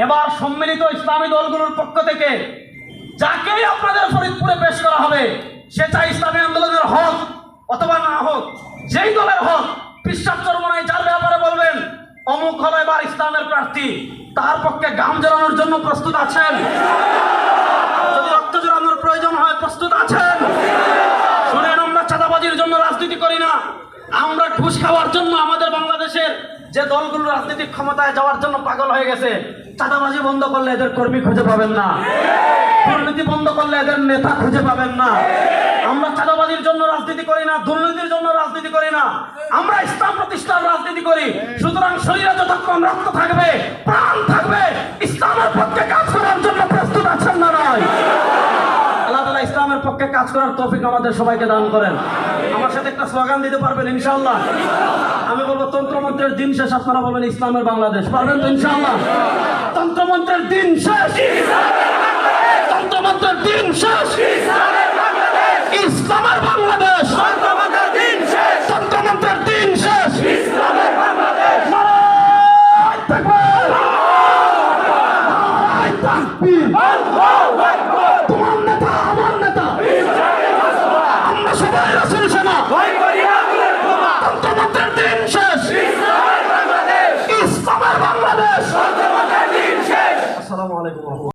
এবার সম্মিলিত ইসলামী দলগুলোর পক্ষ থেকে যাকেই আপনাদের ফরিদপুরে পেশ করা হবে, সে চাই ইসলামী আন্দোলনের হক অথবা না হোক, যেই দলের হক বিশ্বাস চরমনায় যার ব্যাপারে বলবেন, অমুক হলো এবার ইসলামের প্রার্থী, তার পক্ষে গাম জড়ানোর জন্য প্রস্তুত আছেন। রক্ত জড়ানোর প্রয়োজন হয়, প্রস্তুত আছেন। শুনেন, আমরা চাঁদাবাজির জন্য রাজনীতি করি না। আমরা ঘুষ খাওয়ার জন্য আমাদের বাংলাদেশের যে দলগুলো রাজনৈতিক ক্ষমতায় যাওয়ার জন্য পাগল হয়ে গেছে চাঁদাবাজি বন্ধ করলে এদের কর্মী খুঁজে পাবেন না। দুর্নীতি বন্ধ করলে এদের নেতা খুঁজে পাবেন না। আমরা চাঁদাবাজির জন্য রাজনীতি করি না, দুর্নীতির জন্য রাজনীতি করি না। আমরা ইসলাম প্রতিষ্ঠার রাজনীতি করি। সুতরাং শরীরে যতক্ষণ রক্ত থাকবে, প্রাণ থাকবে, ইসলামের পক্ষে কাজ করার জন্য প্রস্তুত আছেন না নয় আল্লাহ তালা ইসলামের পক্ষে কাজ করার তৌফিক আমাদের সবাইকে দান করেন। আমার সাথে একটা স্লোগান দিতে পারবেন, ইনশাআল্লাহ। আমি বলব, তন্ত্রমন্ত্রের দিন শেষ, আপনারা বলবেন ইসলামের বাংলাদেশ। পারবেন তো ইনশাআল্লাহ? তন্ত্রমন্ত্রের দিন শেষ। তন্ত্রমন্ত্রের দিন শেষ। ইসলামের বাংলাদেশ। তন্ত্রমন্ত্রের আসসালামু আলাইকুম